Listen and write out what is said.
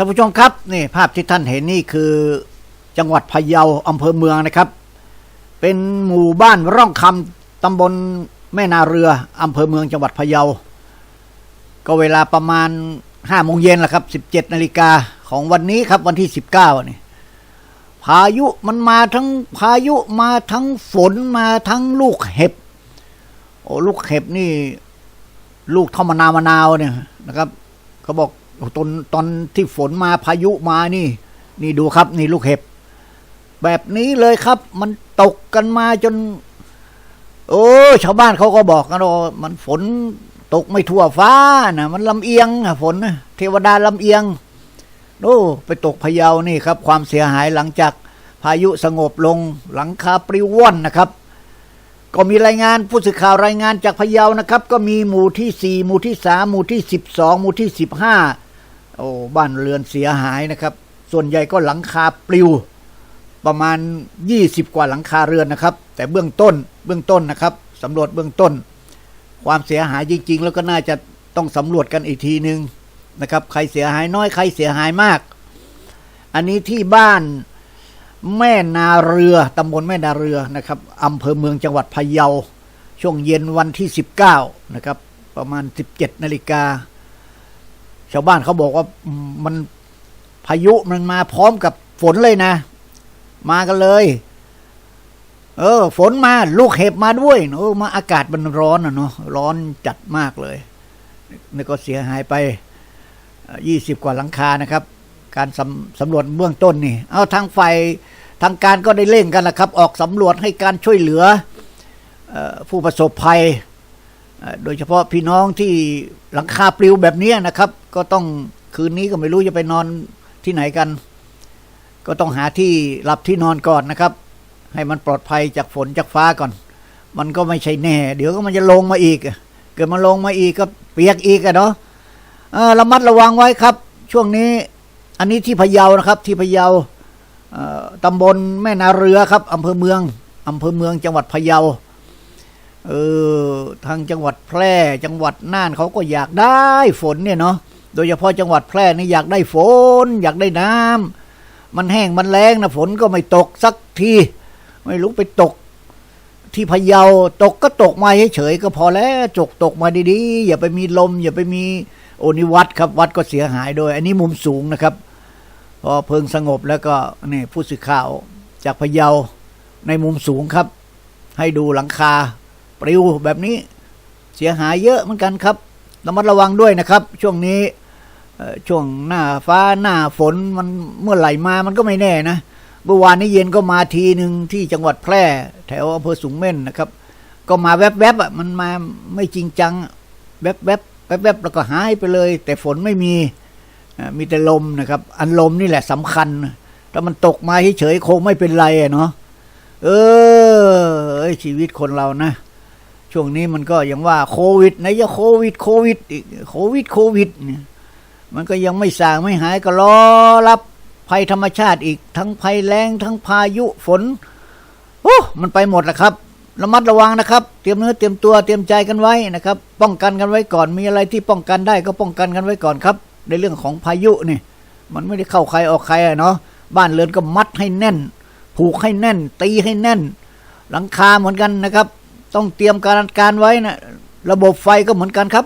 ท่านผู้ชมครับนี่ภาพที่ท่านเห็นนี่คือจังหวัดพะเยาอำเภอเมืองนะครับ เป็นหมู่บ้านร่องคำตำบลแม่นาเรืออำเภอเมืองจังหวัดพะเยา ก็เวลาประมาณห้าโมงเย็นแหละครับสิบเจ็ดนาฬิกาของวันนี้ครับวันที่สิบเก้านี่พายุมันมาทั้งพายุมาทั้งฝนมาทั้งลูกเห็บโอ้ลูกเห็บนี่ ลูกเท่ามะนาวมะนาวเนี่ยนะครับเขาบอก ตอนตอนที่ฝนมาพายุมานี่ นี่ดูครับ นี่ลูกเห็บ แบบนี้เลยครับ มันตกกันมาจน โอ้ชาวบ้านเขาก็บอกกันว่ามันฝนตกไม่ทั่วฟ้านะมันลำเอียงอะฝนนะเทวดาลำเอียงโอ้ไปตกพะเยานี่ครับ ความเสียหายหลังจากพายุสงบลงหลังคาปลิวว่อนนะครับ ก็มีรายงานผู้สื่อข่าวรายงานจากพะเยานะครับ ก็มีหมู่ที่สี่หมู่ที่สามหมู่ที่สิบสองหมู่ที่สิบห้า โอ้บ้านเรือนเสียหายนะครับ ส่วนใหญ่ก็หลังคาปลิว ประมาณยี่สิบกว่าหลังคาเรือนนะครับ แต่เบื้องต้นเบื้องต้นนะครับสำรวจเบื้องต้น ความเสียหายจริง ๆ แล้วก็น่าจะต้องสำรวจกันอีกทีหนึ่งนะครับ ใครเสียหายน้อยใครเสียหายมาก อันนี้ที่บ้านแม่นาเรือตำบลแม่นาเรือนะครับอำเภอเมืองจังหวัดพะเยา ช่วงเย็นวันที่ 19 นะครับ ประมาณ 17 นาฬิกา ชาวบ้านเขาบอกว่ามันพายุมันมาพร้อมกับฝนเลยนะ มากันเลย เออ ฝนมาลูกเห็บมาด้วยโอ้มาอากาศมันร้อนอะเนาะร้อนจัดมากเลยนี่ก็เสียหายไปยี่สิบกว่าหลังคานะครับ การสำสำรวจเบื้องต้นนี่ เอาทางไฟทางการก็ได้เร่งกันนะครับ ออกสำรวจให้การช่วยเหลือออผู้ประสบภัย โดยเฉพาะพี่น้องที่หลังคาปลิวแบบนี้นะครับ ก็ต้องคืนนี้ก็ไม่รู้จะไปนอนที่ไหนกัน ก็ต้องหาที่หลับที่นอนก่อนนะครับ ให้มันปลอดภัยจากฝนจากฟ้าก่อน มันก็ไม่ใช่แน่ เดี๋ยวก็มันจะลงมาอีก เกิดมันลงมาอีกก็เปียกอีกอะเนาะระมัดระวังไว้ครับ ช่วงนี้อันนี้ที่พะเยานะครับ ที่พะเยาเอ่อตำบลแม่นาเรือครับอำเภอเมืองอำเภอเมืองจังหวัดพะเยา เออทางจังหวัดแพร่ จังหวัดน่านเขาก็อยากได้ฝนเนี่ยเนาะโดยเฉพาะจังหวัดแพร่นี่อยากได้ฝน อยากได้น้ำมันแห้งมันแล้งนะฝนก็ไม่ตกสักที ไม่รู้ไปตก ที่พะเยาตกก็ตกมาเฉยๆก็พอแล้วจกตกมาดีๆ อย่าไปมีลม อย่าไปมีโอนิวัดครับวัดก็เสียหายโดย อันนี้มุมสูงนะครับ พอเพลิงสงบแล้วก็นี่ผู้สื่อข่าวจากพะเยาในมุมสูงครับ ให้ดูหลังคา ปลิวแบบนี้เสียหายเยอะเหมือนกันครับระมัดระวังด้วยนะครับ ช่วงนี้ช่วงหน้าฟ้าหน้าฝนมันเมื่อไหร่มามันก็ไม่แน่นะเมื่อวานนี้เย็นก็มาทีหนึ่งที่จังหวัดแพร่ แถวอำเภอสูงเม่นนะครับ ก็มาแวบๆอะมันมาไม่จริงจัง แวบๆแวบๆแล้วก็หายไปเลย แต่ฝนไม่มีมีแต่ลมนะครับ อันลมนี่แหละสำคัญ ถ้ามันตกมาเฉยๆคงไม่เป็นไรเนาะเออชีวิตคนเรานะ ช่วงนี้มันก็ยังว่าโควิดไหนจะโควิดโควิดอีกโควิดโควิดเนี่ยมันก็ยังไม่สางไม่หายก็รอรับภัยธรรมชาติอีกทั้งภัยแล้งทั้งพายุฝนโอ้มันไปหมดแหละครับระมัดระวังนะครับ เตรียมเนื้อเตรียมตัวเตรียมใจกันไว้นะครับ ป้องกันกันไว้ก่อนมีอะไรที่ป้องกันได้ก็ป้องกันกันไว้ก่อนครับ ในเรื่องของพายุนี่มันไม่ได้เข้าใครออกใครอะเนาะบ้านเรือนก็มัดให้แน่น ผูกให้แน่น ตีให้แน่น หลังคาเหมือนกันนะครับ ต้องเตรียมการการไว้นะระบบไฟก็เหมือนกันครับ